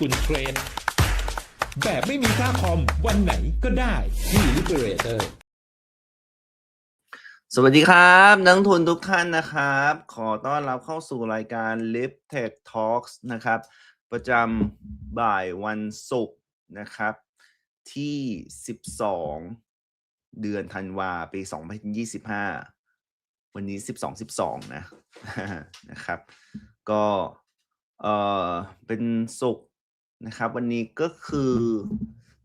คุณเทรดแบบไม่มีค่าคอมวันไหนก็ได้ที่ Liberator สวัสดีครับนักทุนทุกท่านนะครับ ขอต้อนรับเข้าสู่รายการ Live Tech Talks นะครับ ประจำบ่ายวันศุกร์นะครับ ที่ 12 เดือนธันวาปี 2025 วันนี้ 12 12 นะนะครับ ก็เออเป็นศุกร์ นะครับ วันนี้ก็คือ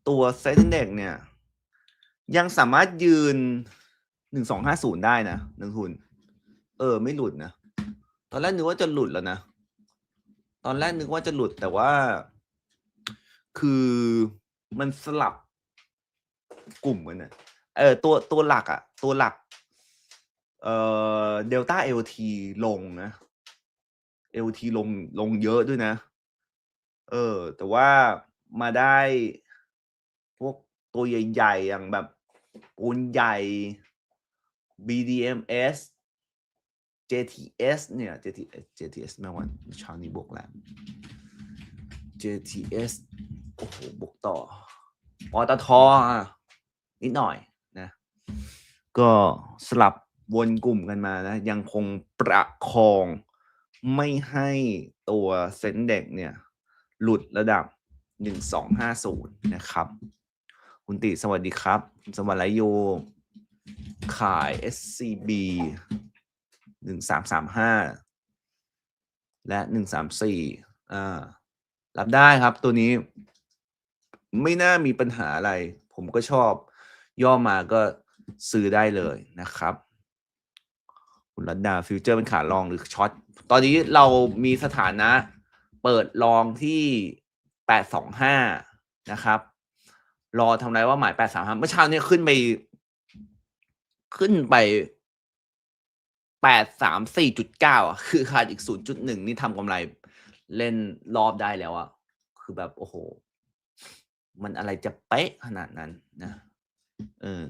ตัวเซ็นเด็กเนี่ย ยังสามารถยืนหนึ่งสองห้าศูนย์ได้นะนักทุน เออ ไม่หลุดนะ ตอนแรกนึกว่าจะหลุดแล้วนะ ตอนแรกนึกว่าจะหลุดแต่ว่า คือมันสลับกลุ่มกันนะเออตัวตัวหลักอะตัวหลัก เอ่อเดลต้าเอลทีลงนะเอลทีลงลงเยอะด้วยนะ เออ แต่ว่ามาได้พวกตัวใหญ่ ๆ อย่างแบบปูนใหญ่ BDMs JTS เนี่ย JTS JTS แม่วันเช้านี้บวกแล้ว JTS โอ้โหบวกต่อปตทอะ นิดหน่อยนะ ก็สลับวนกลุ่มกันมานะ ยังคงประคองไม่ให้ตัวเซ็นเด็กเนี่ย หลุดระดับ 1250 นะครับ คุณติสวัสดีครับ สวัสดิ์ไรโยขาย SCB 1335 และ 134อ่ารับได้ครับตัวนี้ ไม่น่ามีปัญหาอะไร ผมก็ชอบ ย่อมาก็ซื้อได้เลยนะครับคุณรัตดดาฟิวเจอร์เป็นขาลองหรือช็อต ตอนนี้เรามีสถานะ เปิดลองที่825นะครับ รอทำไรว่าหมาย835เมื่อเช้าเนี่ยขึ้นไป ขึ้นไป834.9อะ คือขาดอีก0.1นี่ทำกำไรเล่นรอบได้แล้วอะ คือแบบโอ้โห มันอะไรจะเป๊ะขนาดนั้นนะ เออ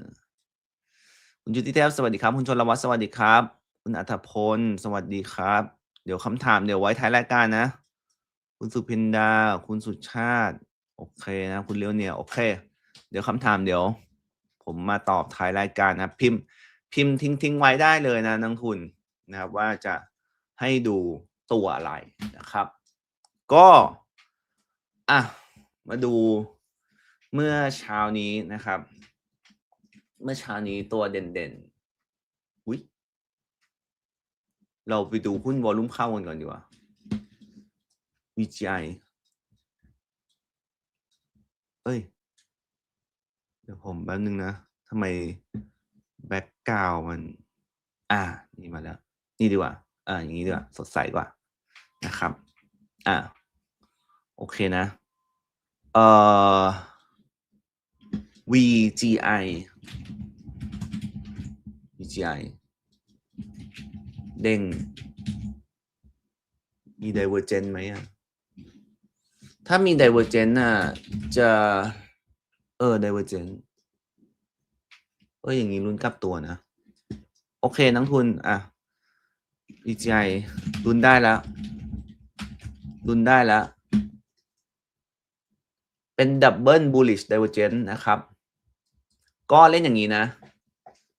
คุณยุติเทพสวัสดีครับ คุณชนลวัฒน์สวัสดีครับ คุณอัธพล สวัสดีครับ เดี๋ยวคำถามเดี๋ยวไว้ท้ายรายการนะ คุณสุพินดา คุณสุชาติ โอเคนะ คุณเลี้ยวเนี่ย โอเค เดี๋ยวคำถามเดี๋ยว ผมมาตอบท้ายรายการนะ พิมพ์พิมพ์ทิ้งทิ้งไว้ได้เลยนะนักทุนนะครับว่าจะให้ดูตัวอะไรนะครับ ก็อะมาดูเมื่อเช้านี้นะครับ เมื่อเช้านี้ตัวเด่นๆอุ้ยเราไปดูหุ้นวอลุ่มเข้ากันก่อนดีกว่า VGI เอ้ย เดี๋ยวผมแป๊บนึงนะทำไมแบ็กกราวมัน อ่า นี่มาแล้ว นี่ดีกว่า อ่า อย่างนี้ดีกว่า สดใสกว่า นะครับ อ่า โอเคนะ เอ่อ VGI VGI เด้ง มี Divergent ไหมอะ ถ้ามี Divergent น่ะจะเออ Divergent เอออย่างนี้ลุ้นกลับตัวนะ โอเคนักทุน อะ VGI ลุ้นได้แล้วลุ้นได้แล้ว เป็นดับเบิลบูลลิช Divergent นะครับ ก็เล่นอย่างนี้นะ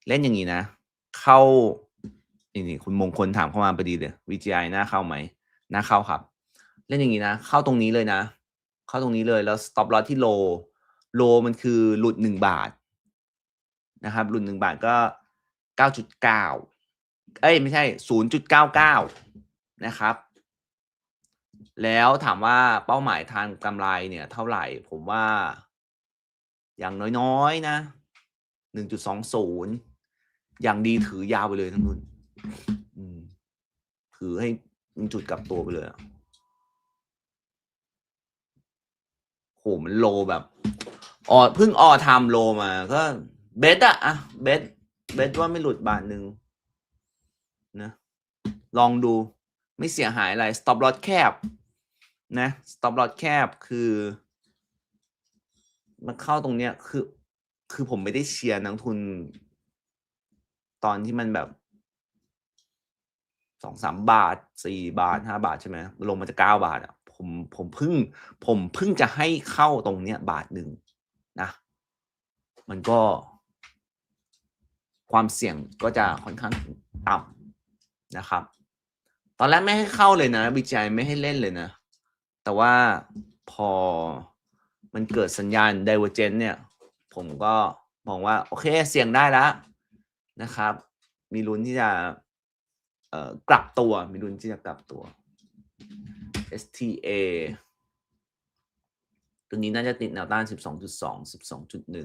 เล่นอย่างนี้นะ เข้า นี่นี่คุณมงคลถามเข้ามาพอดีเลย VGI น่าเข้าไหมน่าเข้าครับ เล่นอย่างนี้นะ เข้าตรงนี้เลยนะ เข้าตรงนี้เลยแล้ว stop loss ที่โลโลมันคือหลุดหนึ่งบาทนะครับ หลุดหนึ่งบาทก็เก้าจุดเก้าเอ้ยไม่ใช่ศูนย์จุดเก้าเก้านะครับ แล้วถามว่าเป้าหมายทางกำไรเนี่ยเท่าไหร่ ผมว่าอย่างน้อยๆนะหนึ่งจุดสองศูนย์อย่างดีถือยาวไปเลยทั้งนู้นถือให้จุดกลับตัวไปเลยอะ โหมันโลแบบออเพิ่งออทม์โลมา ก็เบสอะอะเบสเบสว่าไม่หลุดบาทหนึ่งนะลองดูไม่เสียหายอะไร stop loss แคบนะ stop loss แคบคือ มันเข้าตรงเนี้ยคือ คือผมไม่ได้เชียร์นักทุน ตอนที่มันแบบสองสามบาทสี่บาทห้าบาทใช่ไหมลงมาจะเก้าบาทอะ ผมผมเพิ่ง ผมเพิ่งจะให้เข้าตรงเนี้ยบาทหนึ่งนะ มันก็ ความเสี่ยงก็จะค่อนข้างต่ำนะครับ ตอนแรกไม่ให้เข้าเลยนะ BGI ไม่ให้เล่นเลยนะ แต่ว่าพอมันเกิดสัญญาณ Divergent เนี่ย ผมก็มองว่า โอเคเสี่ยงได้แล้วนะครับ มีลุ้นที่จะกลับตัว มีลุ้นที่จะกลับตัว STA ตัวนี้น่าจะติดแนวต้าน 12.2 12.1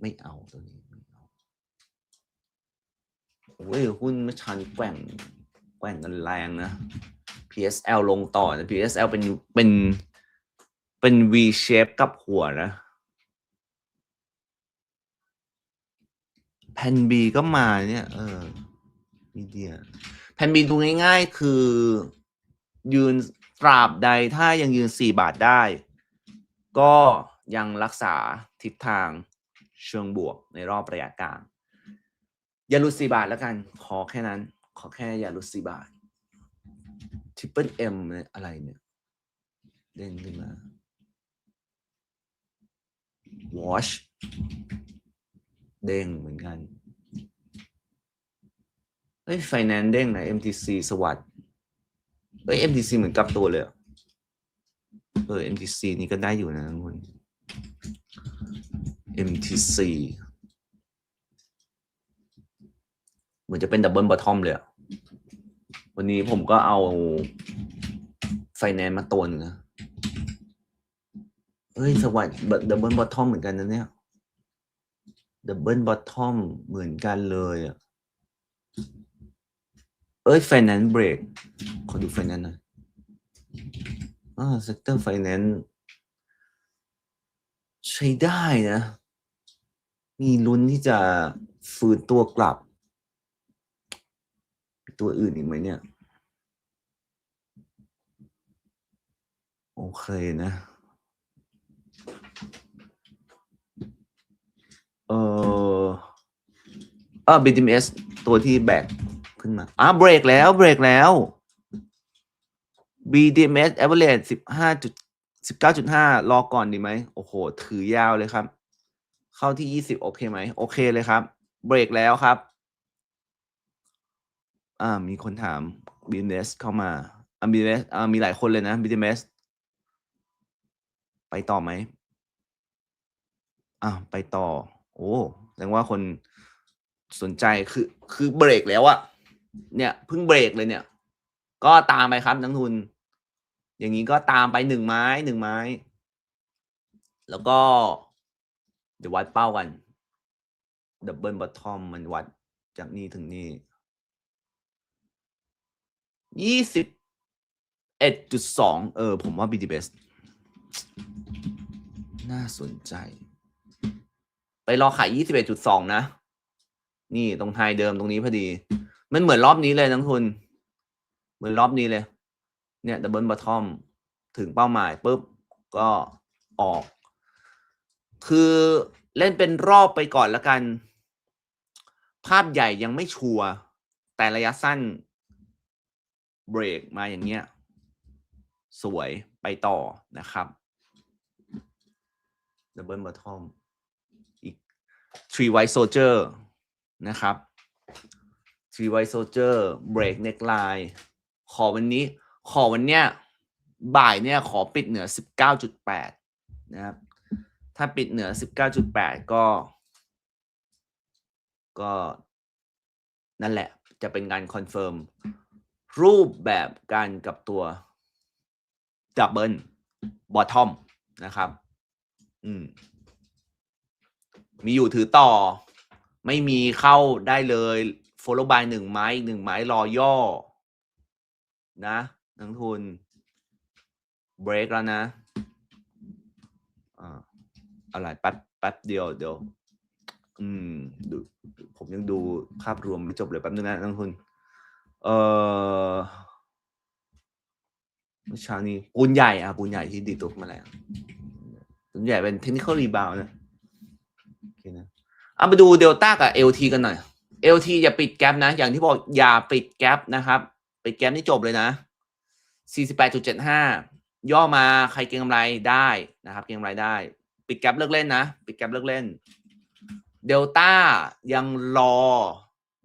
ไม่เอาตัวนี้ไม่เอาโอ้ยหุ้นเมื่อเชันแกว่งแกว่งกันแรงนะ PSL ลงต่อนะ PSL เป็นเป็นเป็น V shape กับหัวนะแผ่น B ก็มาเนี่ย เออมีเดีย แผ่น B ดูง่าย ๆ คือ ยืนตราบใดถ้ายังยืน 4 บาทได้ ก็ยังรักษาทิศทางเชิงบวกในรอบระยะกลาง อย่าลุด4บาทแล้วกัน ขอแค่นั้น ขอแค่อย่าลุด4บาท Triple M เนี่ยอะไรเนี่ย เด้งขึ้นมา Watch เด้งเหมือนกัน เฮ้ยไฟแนนซ์เด้งนะ MTC สวัสด์เฮ้ย MTC เหมือนกลับตัวเลยอะเออ MTC นี่ก็ได้อยู่นะทุกคน MTC เหมือนจะเป็นดับเบิลบอททอมเลยวันนี้ผมก็เอาไฟแนนซ์มาตัวนึงนะเฮ้ยสวัสด์ดับเบิลบอททอมเหมือนกันนะเนี่ยดับเบิลบอททอมเหมือนกันเลยอะ เอ้ย Finance Break ขอดู Finance หน่อยอ่า Sector Finance ใช้ได้นะ มีลุ้นที่จะฟื้นตัวกลับ ตัวอื่นอีกไหมเนี่ย โอเคนะ เออเออ BTMS ตัวที่แบก ขึ้นมาอะเบรกแล้วเบรกแล้ว BTMS average สิบห้าจุดสิบเก้าจุดห้ารอก่อนดีไหมโอ้โห ถือยาวเลยครับ เข้าที่ยี่สิบโอเคไหมโอเคเลยครับ เบรกแล้วครับ อ่า มีคนถาม BTMS เข้ามาอ่า BTMS อ่ามีหลายคนเลยนะ BTMS ไปต่อไหมอ่าไปต่อ โอ้แสดงว่าคนสนใจคือคือเบรกแล้วอะ เนี่ยเพิ่งเบรกเลยเนี่ย ก็ตามไปครับนักทุน อย่างนี้ก็ตามไปหนึ่งไม้หนึ่งไม้ แล้วก็ เดี๋ยววัดเป้ากันดับเบิลบอททอมมันวัดจากนี่ถึงนี่ยี่สิบเอ็ดจุดสองเออ ผมว่า BTBS น่าสนใจ ไปรอขาย21.2นะ นี่ตรงไฮเดิมตรงนี้พอดี มันเหมือนรอบนี้เลยนักทุน เหมือนรอบนี้เลย เนี่ยดับเบิลบอททอมถึงเป้าหมายปุ๊บก็ออก คือเล่นเป็นรอบไปก่อนแล้วกัน ภาพใหญ่ยังไม่ชัวร์แต่ระยะสั้นเบรกมาอย่างเงี้ย สวยไปต่อนะครับดับเบิลบอททอมอีก Three White Soldier นะครับ Three White Soldier Break Neckline ขอวันนี้ขอวันเนี้ยบ่ายเนี่ยขอปิดเหนือ 19.8 นะครับ ถ้าปิดเหนือ 19.8 ก็ ก็นั่นแหละจะเป็นการคอนเฟิร์มรูปแบบการกับตัวดับเบิลบอททอมนะครับ อืม มีอยู่ถือต่อ ไม่มีเข้าได้เลย follow by หนึ่งไม้อีกหนึ่งไม้รอย่อ นะนักทุนเบรกแล้วนะอ่าอะไรแป๊บแป๊บเดียวเดี๋ยว อืมดูผมยังดูภาพรวมไม่จบเลยแป๊บนึงนะนักทุนเอ่อเมื่อเช้านี้ปูนใหญ่อะปูนใหญ่ที่ดีตัวขึ้นมาแล้วปูนใหญ่เป็นเทคนิคอลรีบาวนะโอเคนะเอามาดูเดลต้ากับ LT กันหน่อย LT อย่าปิดแกลบนะ อย่างที่บอกอย่าปิดแกลบนะครับ ปิดแกลบนี่จบเลยนะ 48.75 ย่อมาใครเก็งกำไรได้นะครับ เก็งกำไรได้ ปิดแกลบเลิกเล่นนะ ปิดแกลบเลิกเล่น เดลต้ายังรอ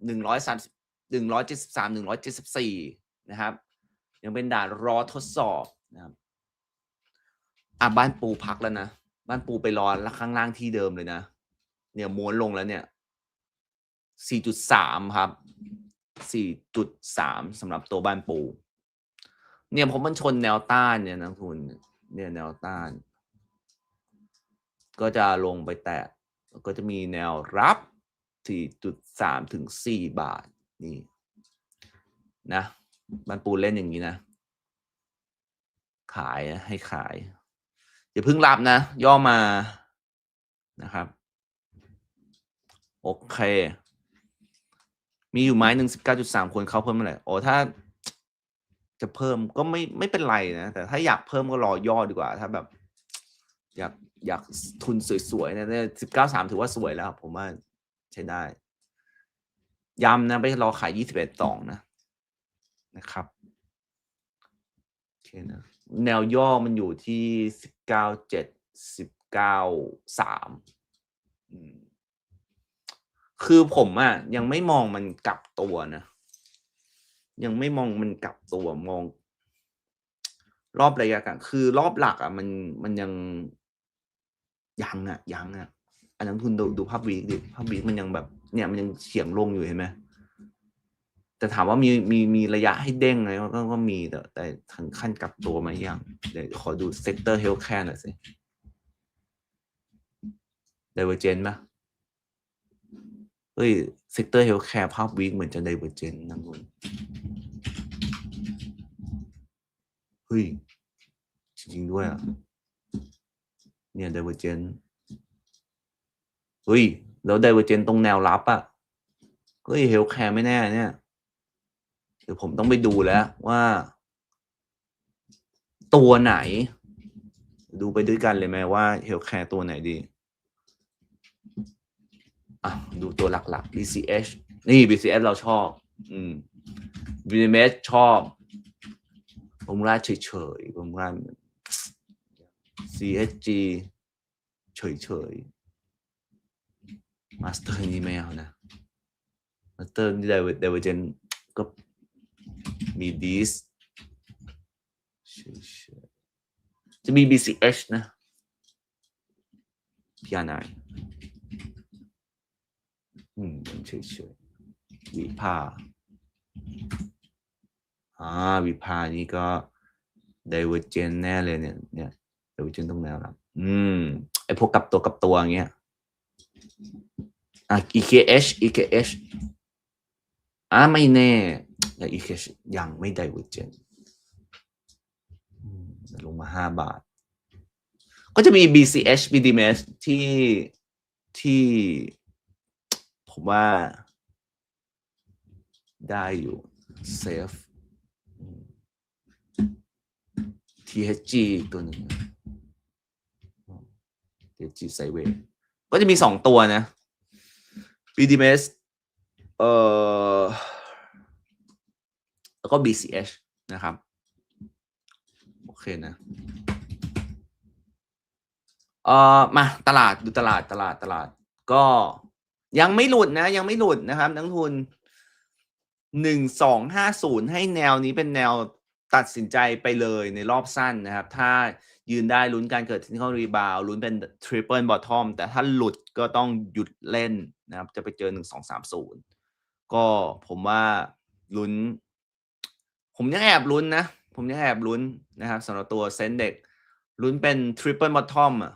130 173 174 นะครับ ยังเป็นด่านรอทดสอบนะครับอะบ้านปูพักแล้วนะ บ้านปูไปรอแล้วข้างล่างที่เดิมเลยนะ เนี่ยม้วนลงแล้วเนี่ย 4.3 ครับ 4.3สำหรับตัวบ้านปู เนี่ยผมมันชนแนวต้านเนี่ยนักทุนเนี่ยแนวต้าน ก็จะลงไปแตะก็จะมีแนวรับ 4.3 ถึง 4 บาท นี่ นะบ้านปูเล่นอย่างนี้นะ ขายให้ขาย อย่าเพิ่งรับนะ ย่อมานะครับ โอเค มีอยู่ไม้หนึ่งสิบเก้าจุดสามควรเข้าเพิ่มเมื่อไหร่โอ้ถ้า จะเพิ่มก็ไม่ไม่เป็นไรนะ แต่ถ้าอยากเพิ่มก็รอย่อดีกว่า ถ้าแบบ อยากอยากทุนสวยๆเนยสิบเก้าสามถือว่าสวยแล้ว ผมว่าใช้ได้ย้ำนะไปรอขายยี่สิบเอ็ดสองนะนะครับโอเคนะแนวย่อมันอยู่ที่สิบเก้าเจ็ดสิบเก้าสาม คือผมอะยังไม่มองมันกลับตัวนะ ยังไม่มองมันกลับตัวมอง รอบระยะกลางคือรอบหลักอะมันมันยังยังอะยังอะอันนั้นคุณดูดูภาพวีคดิภาพวีคมันยังแบบ เนี่ยมันยังเฉียงลงอยู่เห็นไหมแต่ถามว่ามีมีมีระยะให้เด้งไหมก็ก็มีแต่แต่ถึงขั้นกลับตัวไหมยังเดี๋ยวขอดูเซกเตอร์เฮลท์แคร์หน่อยสิ d i เวอร์เจนปะ เฮ้ยเซกเตอร์เฮลท์แคร์ภาพวีคเหมือนจะ d i เวอร์เจนนะคุณเฮ้ย จริงด้วยอะ เนี่ย d i เวอร์เจนเฮ้ย แล้ว d i เวอร์เจนตรงแนวรับอะ เฮ้ยเฮลท์แคร์ไม่แน่เนี่ยเดี๋ยวผมต้องไปดูแล้วว่า ตัวไหน ดูไปด้วยกันเลยไหมว่าเฮลท์แคร์ตัวไหนดี อะดูตัวหลักๆ BCH นี่ BCH เราชอบ อืม BMS ชอบ ผมราเฉยๆผมรา CHG เฉยๆมาสเตอร์นี่ไม่เอานะมาสเตอร์นี่ไดเวอร์เจนก็มีดีสจะมี BCH นะพิ อานาอืมเฉยๆวิภาอ่าวิภานี่ก็ divergent แน่เลยเนี่ยเนี่ย divergent ตรงแนวรับอืมไอพวกกลับตัวกลับตัวอย่างเงี้ยอะ EKH EKH อ่าไม่แน่แต่ EKH ยังไม่ divergent ลงมาห้าบาท ก็จะมี BCH BDMs ที่ที่ ผมว่า ได้อยู่ safe THG ตัวหนึ่ง THG ไซเวย์ก็จะมีสองตัวนะ BDMs เอ่อแล้วก็ BCH นะครับ โอเคนะเอ่อมาตลาดดูตลาดตลาดตลาดก็ ยังไม่หลุดนะ ยังไม่หลุดนะครับนักทุนหนึ่งสองห้าศูนย์ให้แนวนี้เป็นแนวตัดสินใจไปเลยในรอบสั้นนะครับ ถ้ายืนได้ลุ้นการเกิด technical rebound ลุ้นเป็น triple bottom แต่ถ้าหลุดก็ต้องหยุดเล่นนะครับ จะไปเจอหนึ่งสองสามศูนย์ก็ผมว่าลุ้น ผมยังแอบลุ้นนะ ผมยังแอบลุ้นนะครับสำหรับตัวเซนเด็กลุ้นเป็น triple bottom อะ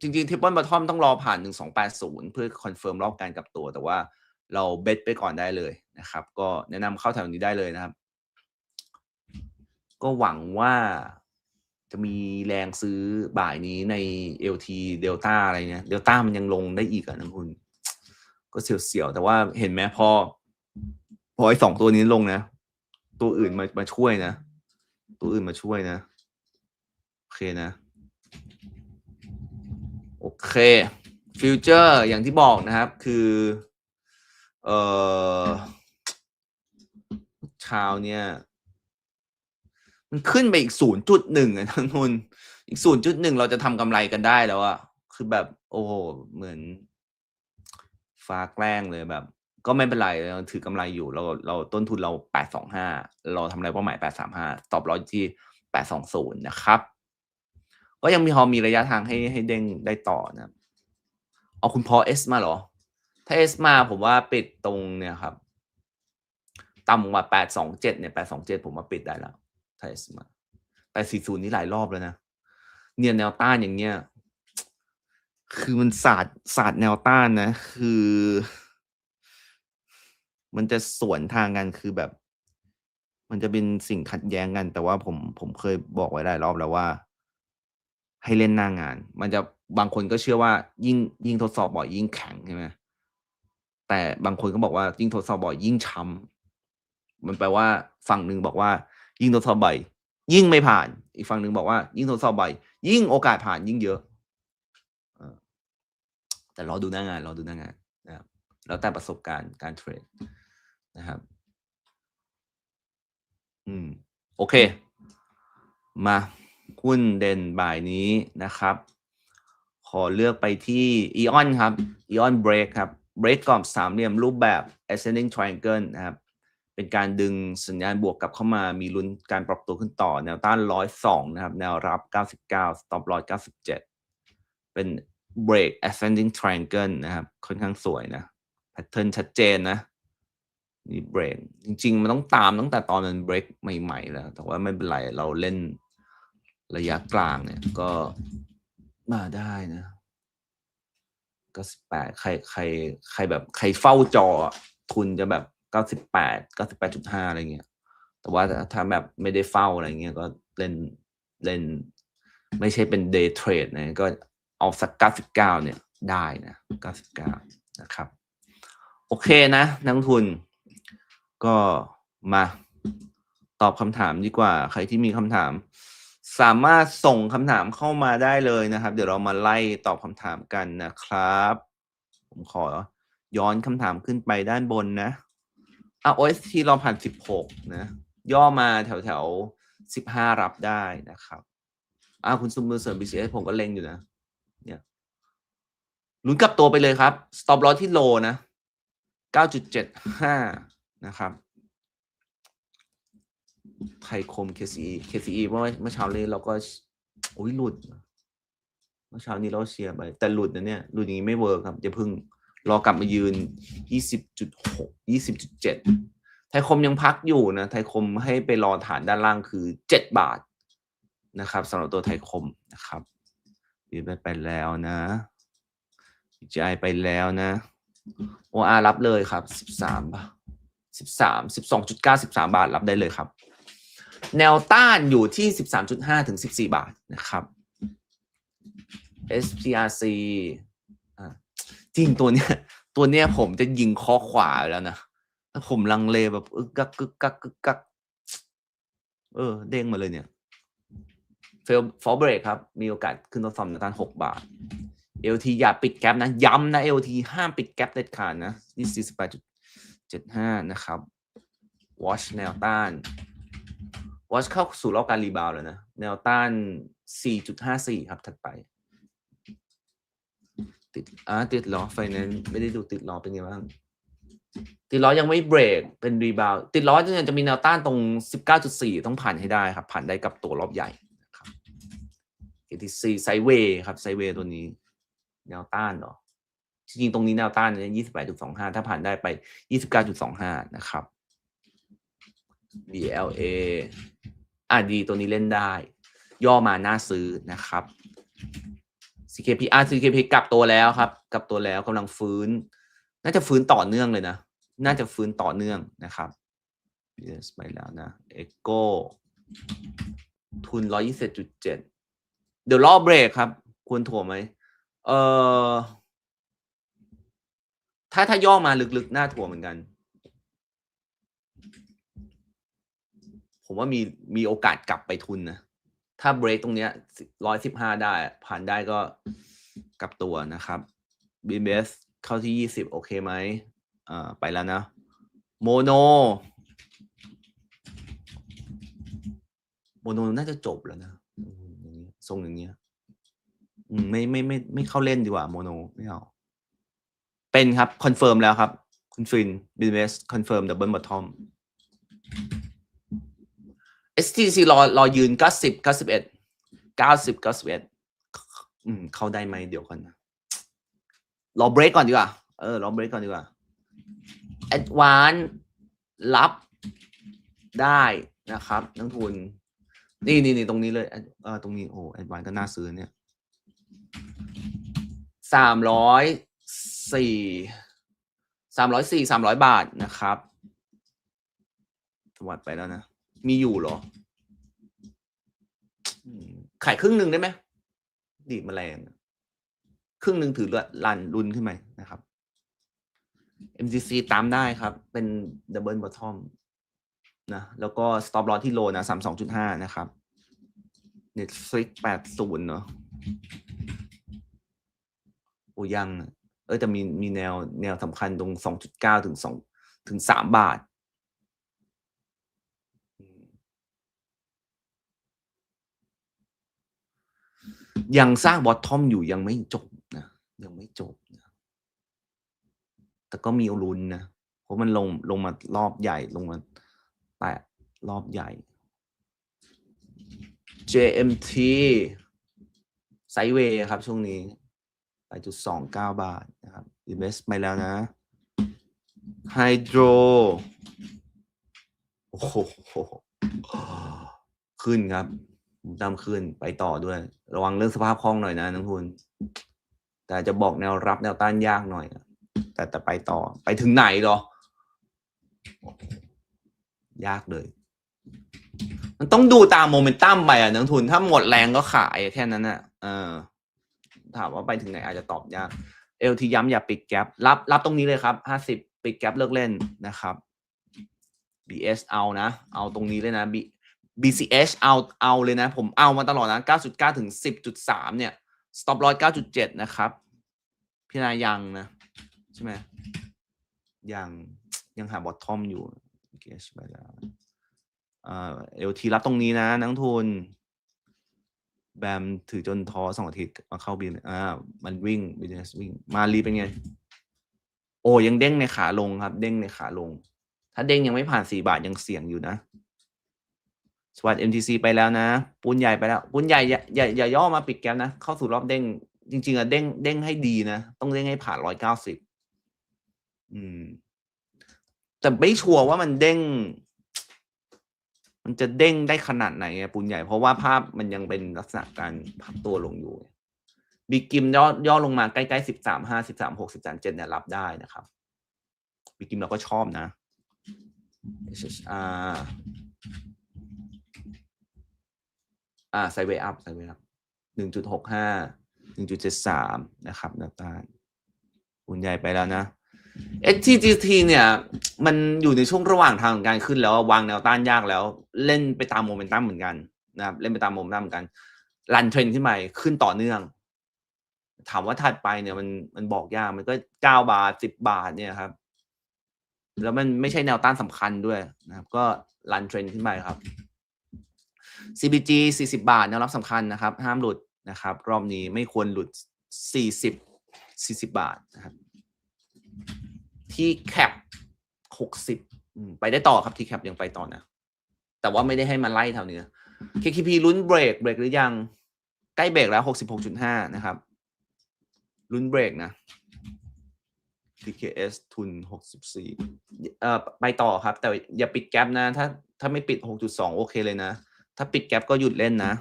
จริงๆ triple bottom ต้องรอผ่าน 1280 เพื่อคอนเฟิร์มรอบการกลับตัว แต่ว่าเราเบ t ไปก่อนได้เลยนะครับ ก็แนะนำเข้าแถวนี้ได้เลยนะครับ ก็หวังว่าจะมีแรงซื้อบ่ายนี้ใน LT Delta อะไรเนี่ย Delta มันยังลงได้อีกอะนะคุณ ก็เสียวๆ แต่ว่าเห็นไหมพอ พอไอ้สองตัวนี้ลงนะ ตัวอื่นมามาช่วยนะ ตัวอื่นมาช่วยนะ โอเคนะ เคฟิวเจอร์อย่างที่บอกนะครับคือเออเช้าเนี่ย มันขึ้นไปอีกศูนย์จุดหนึ่งอะทั้งทุนอีกศูนย์จุดหนึ่งเราจะทำกำไรกันได้แล้วอะคือแบบ โอ้โหเหมือน ฟ้าแกล้งเลยแบบ ก็ไม่เป็นไรเราถือกำไรอยู่เราเราต้นทุนเราแปดสองห้าเราทำอะไรเป้าหมายแปดสามห้าตอบร้อยที่แปดสองศูนย์นะครับ ก็ยังมีพอมีระยะทางให้ให้เด้งได้ต่อนะครับเอาคุณพอเอสมาเหรอ ถ้าเอสมาผมว่าปิดตรงเนี่ยครับ ต่ำกว่าแปดสองเจ็ดเนี่ยแปดสองเจ็ดผมว่าปิดได้แล้วถ้าเอสมาแปดสี่ศูนย์นี่หลายรอบแล้วนะเนี่ยแนวต้านอย่างเงี้ยคือมันศาสตร์ศาสตร์แนวต้านนะ คือ มันจะสวนทางกันคือแบบ มันจะเป็นสิ่งขัดแย้งกัน แต่ว่าผมผมเคยบอกไว้หลายรอบแล้วว่า ให้เล่นหน้างาน มันจะบางคนก็เชื่อว่ายิ่งยิ่งทดสอบบ่อยยิ่งแข็งใช่ไหมแต่บางคนก็บอกว่ายิ่งทดสอบบ่อยยิ่งช้ำมันแปลว่าฝั่งหนึ่งบอกว่า ยิ่งทดสอบบ่อยยิ่งไม่ผ่าน อีกฝั่งหนึ่งบอกว่า ยิ่งทดสอบบ่อยยิ่งโอกาสผ่านยิ่งเยอะแต่รอดูหน้างานรอดูหน้างานนะครับแล้วแต่ประสบการณ์การเทรดนะครับ อืม โอเค มา หุ้นเด่นบ่ายนี้นะครับ ขอเลือกไปที่อีออนครับอีออนเบรกครับเบรกกรอบสามเหลี่ยมรูปแบบ ascending triangle นะครับ เป็นการดึงสัญญาณบวกกลับเข้ามามีลุ้นการปรับตัวขึ้นต่อ แนวต้านร้อยสองนะครับ แนวรับ 99 stop loss 97 เป็น break ascending triangle นะครับ ค่อนข้างสวยนะ แพทเทิร์นชัดเจนนะนี่เบรกจริง ๆ มันต้องตามตั้งแต่ตอนมันเบรกใหม่ ๆ แล้ว แต่ว่าไม่เป็นไร เราเล่น ระยะกลางเนี่ยก็มาได้นะก็สิบแปดใครใคร ใครแบบใครเฝ้าจอทุนจะแบบเก้าสิบแปดเก้าสิบแปดจุดห้าอะไรเงี้ย แต่ว่าถ้าแบบไม่ได้เฝ้าอะไรเงี้ยก็เล่นเล่น ไม่ใช่เป็นเดย์เทรดนะก็เอาสักเก้าสิบเก้าเนี่ยได้นะเก้าสิบเก้านะครับ โอเคนะ นักทุน ก็มาตอบคำถามดีกว่า ใครที่มีคำถาม สามารถส่งคำถามเข้ามาได้เลยนะครับ เดี๋ยวเรามาไล่ตอบคำถามกันนะครับ ผมขอย้อนคำถามขึ้นไปด้านบนนะอะ OST เราผ่านสิบหกนะ ย่อมาแถวแถวสิบห้ารับได้นะครับอะคุณซุมมือเสริม BCS ผมก็เล็งอยู่นะ เนี่ยลุ้นกลับตัวไปเลยครับ stop loss ที่โลนะเก้าจุดเจ็ดห้านะครับ ไทยคม KCE KCE เมื่อเมื่อเช้านี้เราก็โอ้ยหลุด เมื่อเช้านี้เราเชียร์ไป แต่หลุดนะเนี่ยหลุดอย่างนี้ไม่เวิร์คครับจะพึ่งรอกลับมายืน 20.6 20.7 ไทยคมยังพักอยู่นะ ไทยคมให้ไปรอฐานด้านล่างคือ 7 บาทนะครับสำหรับตัวไทยคมนะครับดีไปไปแล้วนะ GI ไปแล้วนะ OR รับเลยครับ 13บาท13 12.9 13 บาทรับได้เลยครับ แนวต้านอยู่ที่ 13.5 ถึง 14 บาทนะครับ SPRC จริงตัวเนี้ย ตัวเนี้ยผมจะยิงข้อขวาแล้วนะถ้าผมลังเลแบบอึกกักกึกกักกึกกักเออ เด้งมาเลยเนี่ยเฟลฟอเบรกครับ มีโอกาสขึ้นต้นสอมในการ6บาท LT อย่าปิดแกลบนะ ย้ำนะ LT ห้ามปิดแกลบเด็ดขาดนะนี่48.75นะครับ Watch แนวต้าน Watch เข้าสู่รอบการรีบาวด์แล้วนะ แนวต้าน 4.54 ครับถัดไป ติดอ่าติดล้อไฟแนนซ์ไม่ได้ดูติดล้อเป็นไงบ้าง ติดล้อยังไม่เบรกเป็นรีบาวด์ติดล้อเนี่ยจะมีแนวต้านตรง 19.4 ต้องผ่านให้ได้ครับ ผ่านได้กับตัวรอบใหญ่นะครับ KTC ไซเวย์ครับไซเวย์ตัวนี้ แนวต้านเหรอจริงๆตรงนี้แนวต้านเนี่ยยี่สิบแปดจุดสองห้าถ้าผ่านได้ไปยี่สิบเก้าจุดสองห้านะครับ BLA อะดีตัวนี้เล่นได้ ย่อมาน่าซื้อนะครับ CKP อะ CKP กลับตัวแล้วครับ กลับตัวแล้วกำลังฟื้น น่าจะฟื้นต่อเนื่องเลยนะ น่าจะฟื้นต่อเนื่องนะครับ yes ไปแล้วนะ Echo ทุนร้อยี่สิบจุดเจ็ดเดี๋ยวรอบเบรกครับ ควรถ่วไหมเออถ้าถ้าย่อมาลึกๆน่าถั่วเหมือนกัน ผมว่ามีมีโอกาสกลับไปทุนนะ ถ้าเบรกตรงเนี้ยร้อยสิบห้าได้ ผ่านได้ก็กลับตัวนะครับ BMS เข้าที่ยี่สิบโอเคไหมอ่าไปแล้วนะ โมโน โมโนน่าจะจบแล้วนะทรงอย่างเงี้ยไม่ไม่ไม่ไม่เข้าเล่นดีกว่าโมโนไม่เอา เป็นครับ คอนเฟิร์มแล้วครับ คุณฟินบินเวสคอนเฟิร์มดับเบิลบอททอม STC รอรอยืนเก้าสิบเก้าสิบเอ็ดเก้าสิบเก้าสิบเอ็ดอืมเข้าได้ไหมเดี๋ยวก่อนนะรอเบรกก่อนดีกว่า เออรอเบรกก่อนดีกว่าแอดวานรับได้นะครับนักทุน นี่นี่นี่ตรงนี้เลย Ad- เออตรงนี้โอ้แอดวานก็น่าซื้อเนี่ยสามร้อยสี่สามร้อยสี่สามร้อยบาทนะครับสวัสดไปแล้วนะ มีอยู่เหรอ ขายครึ่งหนึ่งได้ไหม ดีดแมลงครึ่งหนึ่งถือลันรุนขึ้นไหมนะครับ MCC ตามได้ครับ เป็น Double Bottom นะ แล้วก็ Stop Loss ที่โลนะสามสองจุดห้านะครับ Netflix แปดศูนย์เนาะโอ้ยัง เออแต่มีมีแนวแนวสำคัญตรงสองจุดเก้าถึงสองถึงสามบาท ยังสร้างบอททอมอยู่ยังไม่จบนะยังไม่จบนะแต่ก็มีลุ้นนะเพราะมันลงลงมารอบใหญ่ลงมาแตะรอบใหญ่ JMT ไซเวย์ครับช่วงนี้ไปจุดสองเก้าบาทนะครับ invest ไปแล้วนะ Hydro โอ้โหขึ้นครับ ดำขึ้นไปต่อด้วย ระวังเรื่องสภาพคล่องหน่อยนะนักทุน แต่จะบอกแนวรับแนวต้านยากหน่อยนะแต่แต่ไปต่อไปถึงไหนหรอ ยากเลย มันต้องดูตามโมเมนตัมไปอะนักทุน ถ้าหมดแรงก็ขายแค่นั้นอะเออถามว่าไปถึงไหนอาจจะตอบยากเอลทีย้ำอย่าปิดแกลบรับรับตรงนี้เลยครับห้าสิบปิดแกลบเลิกเล่นนะครับ BS เอานะ เอาตรงนี้เลยนะ B BCH เอาเอาเลยนะ ผมเอามาตลอดนะ 9.9 ถึง 10.3 เนี่ย stop loss 9.7 นะครับ พิจารณายังนะ ใช่ไหมยังยังหาบอททอมอยู่เกสไปแล้วเอ่อเอลทีรับตรงนี้นะ นักทุน แบมถือจนท้อสองอาทิตย์มาเข้าบินอ่ามันวิ่งบินวิ่ง มารีเป็นไง โอ้ยังเด้งในขาลงครับ เด้งในขาลง ถ้าเด้งยังไม่ผ่านสี่บาทยังเสี่ยงอยู่นะ สวัสด MTC ไปแล้วนะ ปูนใหญ่ไปแล้วปูนใหญ่อย่าอย่าอย่าย่อมาปิดแกมนะ เข้าสู่รอบเด้ง จริง ๆอะเด้งเด้งให้ดีนะ ต้องเด้งให้ผ่านร้อยเก้าสิบอืม แต่ไม่ชัวร์ว่ามันเด้ง มันจะเด้งได้ขนาดไหนปูนใหญ่เพราะว่าภาพมันยังเป็นลักษณะการพักตัวลงอยู่บิกิมย่อย่อลงมาใกล้ๆสิบสามห้าสิบสามหกสิบสามเจ็ดเนี่ยรับได้นะครับบิกิมเราก็ชอบนะ SHR อ่าไซเวอัพไซเวอัพหนึ่งจุดหกห้าหนึ่งจุดเจ็ดสามนะครับแนวต้านอุ่นใหญ่ไปแล้วนะ XTGT เนี่ย มันอยู่ในช่วงระหว่างทางของการขึ้นแล้ววางแนวต้านยากแล้ว เล่นไปตามโมเมนตัมเหมือนกันนะครับ เล่นไปตามโมเมนตัมเหมือนกันรันเทรนขึ้นไปขึ้นต่อเนื่อง ถามว่าถัดไปเนี่ยมันมันบอกยากมันก็เก้าบาทสิบบาทเนี่ยครับ แล้วมันไม่ใช่แนวต้านสำคัญด้วยนะครับ ก็รันเทรนขึ้นไปครับ CBG 40 บาทแนวรับสำคัญนะครับ ห้ามหลุดนะครับ รอบนี้ไม่ควรหลุด 40 40 บาทนะครับ ที่แคป60 ไปได้ต่อครับที่แคปยังไปต่อนะ แต่ว่าไม่ได้ให้มาไล่แถวเนี้ย KKP ลุ้นเบรกเบรกหรือยัง ใกล้เบรกแล้ว 66.5 นะครับ ลุ้นเบรกนะ TKS ทุน 64เอ่อไปต่อครับ แต่อย่าปิดแกลบนะ ถ้าถ้าไม่ปิด 6.2 โอเคเลยนะ ถ้าปิดแกลบก็หยุดเล่นนะ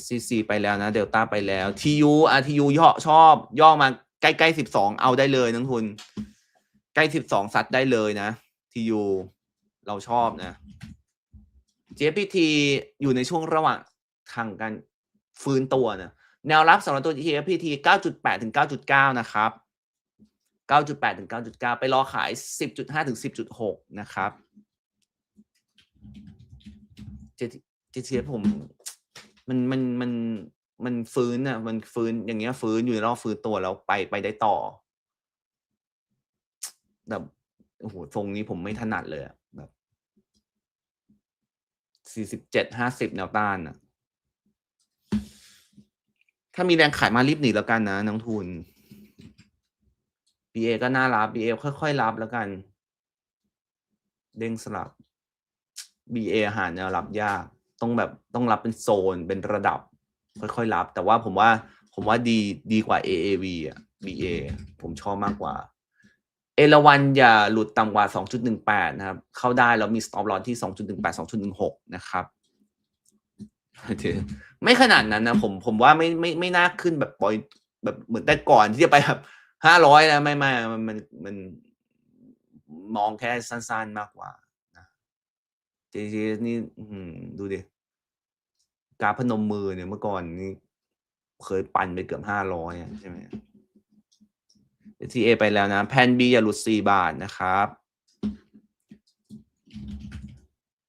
SCC ไปแล้วนะเดลต้าไปแล้ว TU อะ TU ย่อชอบ ย่อมาใกล้ๆ12เอาได้เลยนักทุน ใกล้12ซัดได้เลยนะ TU เราชอบนะ JPT อยู่ในช่วงระหว่างทางการฟื้นตัวนะแนวรับสำหรับตัว JPT 9.8 ถึง 9.9 นะครับ 9.8 ถึง 9.9 ไปรอขาย 10.5 ถึง 10.6 นะครับ JTF ผม มันมันมันมันฟื้นอะ มันฟื้นอย่างเงี้ย ฟื้นอยู่ในรอบฟื้นตัวแล้วไปไปได้ต่อแบบโอ้โหทรงนี้ผมไม่ถนัดเลยแบบสี่สิบเจ็ดห้าสิบแนวต้านอะถ้ามีแรงขายมารีบหนีแล้วกันนะนักทุน BA ก็น่ารับ BA ค่อยๆรับแล้วกัน เด้งสลับ BA อาหารเนี่ยรับยากต้องแบบต้องรับเป็นโซนเป็นระดับ ค่อยๆรับ แต่ว่าผมว่าผมว่าดีดีกว่า AAV อะ BA ผมชอบมากกว่า เอราวันอย่าหลุดต่ำกว่า 2.18 นะครับ เข้าได้แล้วมี stop loss ที่ 2.18 2.16 นะครับไม่ขนาดนั้นนะผมผมว่าไม่ไม่ไม่น่าขึ้นแบบปล่อยแบบเหมือนแต่ก่อนที่จะไปแบบห้าร้อยนะไม่ไม่มันมันมันมองแค่สั้นๆมากกว่า นะจริงๆนี่ดูดิกาฟพนมมือเนี่ยเมื่อก่อนนี่เคยปั่นไปเกือบห้าร้อยใช่ไหม TA ไปแล้วนะ แพน B อย่าหลุด4บาทนะครับ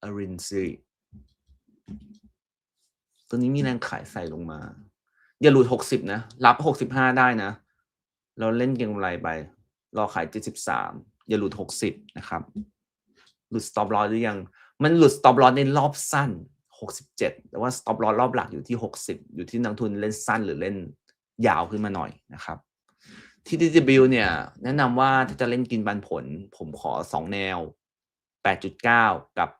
อรินซีตัวนี้มีแรงขายใส่ลงมา อย่าหลุด60นะ รับ65ได้นะ เราเล่นเก็งกำไรไป รอขาย73อย่าหลุด60นะครับ หลุด stop loss หรือยัง มันหลุด stop loss ในรอบสั้น 67 แต่ว่า stop loss รอบหลักอยู่ที่ 60 อยู่ที่นักทุนเล่นสั้นหรือเล่นยาวขึ้นมาหน่อยนะครับที่ DW เนี่ยแนะนำว่าถ้าจะเล่นกินปันผล ผมขอ 2 แนว 8.9 กับ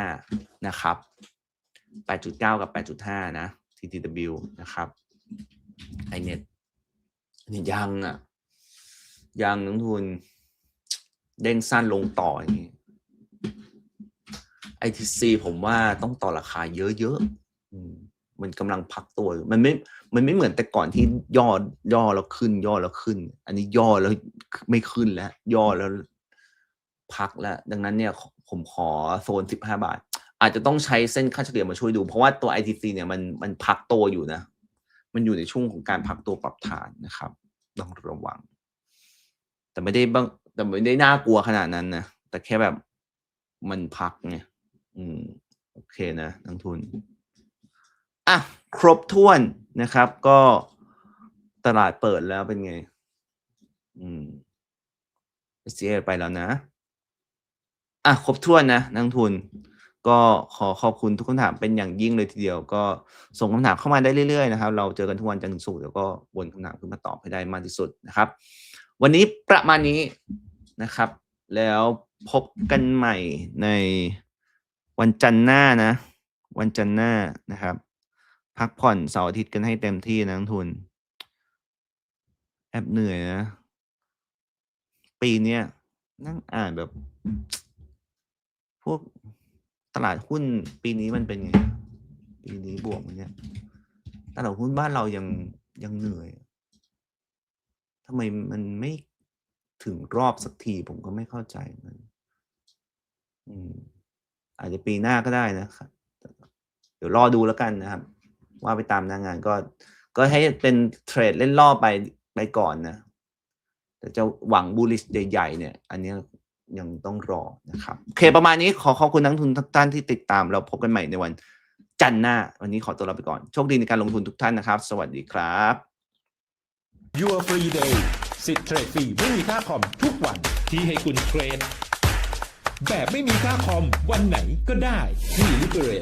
8.5 นะครับ 8.9 กับ 8.5 นะ TTW นะครับไอเน็ตนี่ยังอะ ยังนักทุนเด้งสั้นลงต่ออย่างนี้ ITC ผมว่าต้องต่อราคาเยอะๆอืมมันกำลังพักตัวอยู่มันไม่มันไม่เหมือนแต่ก่อนที่ย่อย่อแล้วขึ้น ย่อแล้วขึ้น อันนี้ย่อแล้วไม่ขึ้นแล้ว ย่อแล้วพักแล้ว ดังนั้นเนี่ยผมขอโซน 15 บาท อาจจะต้องใช้เส้นค่าเฉลี่ยมาช่วยดู เพราะว่าตัว ITC เนี่ยมันมันพักตัวอยู่นะ มันอยู่ในช่วงของการพักตัวปรับฐานนะครับ ต้องระวัง แต่ไม่ได้บ้างแต่ไม่ได้น่ากลัวขนาดนั้นนะ แต่แค่แบบมันพักไง อืมโอเคนะนักทุน อะ ครบถ้วนนะครับ ก็ตลาดเปิดแล้วเป็นไง อืม SCA ไปแล้วนะ อะ ครบถ้วนนะนักทุน ก็ขอขอบคุณทุกคำถามเป็นอย่างยิ่งเลยทีเดียว ก็ส่งคำถามเข้ามาได้เรื่อยๆนะครับ เราเจอกันทุกวันจันทร์ถึงศุกร์เดี๋ยวก็วนคำถามขึ้นมาตอบให้ได้มากที่สุดนะครับ วันนี้ประมาณนี้นะครับ แล้วพบกันใหม่ใน วันจันทร์หน้านะ วันจันทร์หน้านะครับ พักผ่อนเสาร์อาทิตย์กันให้เต็มที่นะนักทุน แอบเหนื่อยนะ ปีเนี้ยนั่งอ่านแบบ พวกตลาดหุ้นปีนี้มันเป็นไง ปีนี้บวกมันเนี่ยตลาดหุ้นบ้านเรายังยังเหนื่อยทำไมมันไม่ถึงรอบสักทีผมก็ไม่เข้าใจมัน อืม อาจจะปีหน้าก็ได้นะครับ เดี๋ยวรอดูแล้วกันนะครับ ว่าไปตามหน้างงานก็ ก็ให้เป็นเทรดเล่นรอบไปไปก่อนนะ แต่จะหวังบูลลิชใหญ่ๆเนี่ย อันนี้ยังต้องรอนะครับ โอเคประมาณนี้ขอขอบคุณนักทุนทุกท่านที่ติดตามเราพบกันใหม่ในวันจันทร์หน้า วันนี้ขอตัวลาไปก่อน โชคดีในการลงทุนทุกท่านนะครับ สวัสดีครับ Your Free Day สิทธิ์เทรดฟรีไม่มีค่าคอมทุกวันที่ให้คุณเทรด แบบไม่มีค่าคอม วันไหนก็ได้ที่ Liberator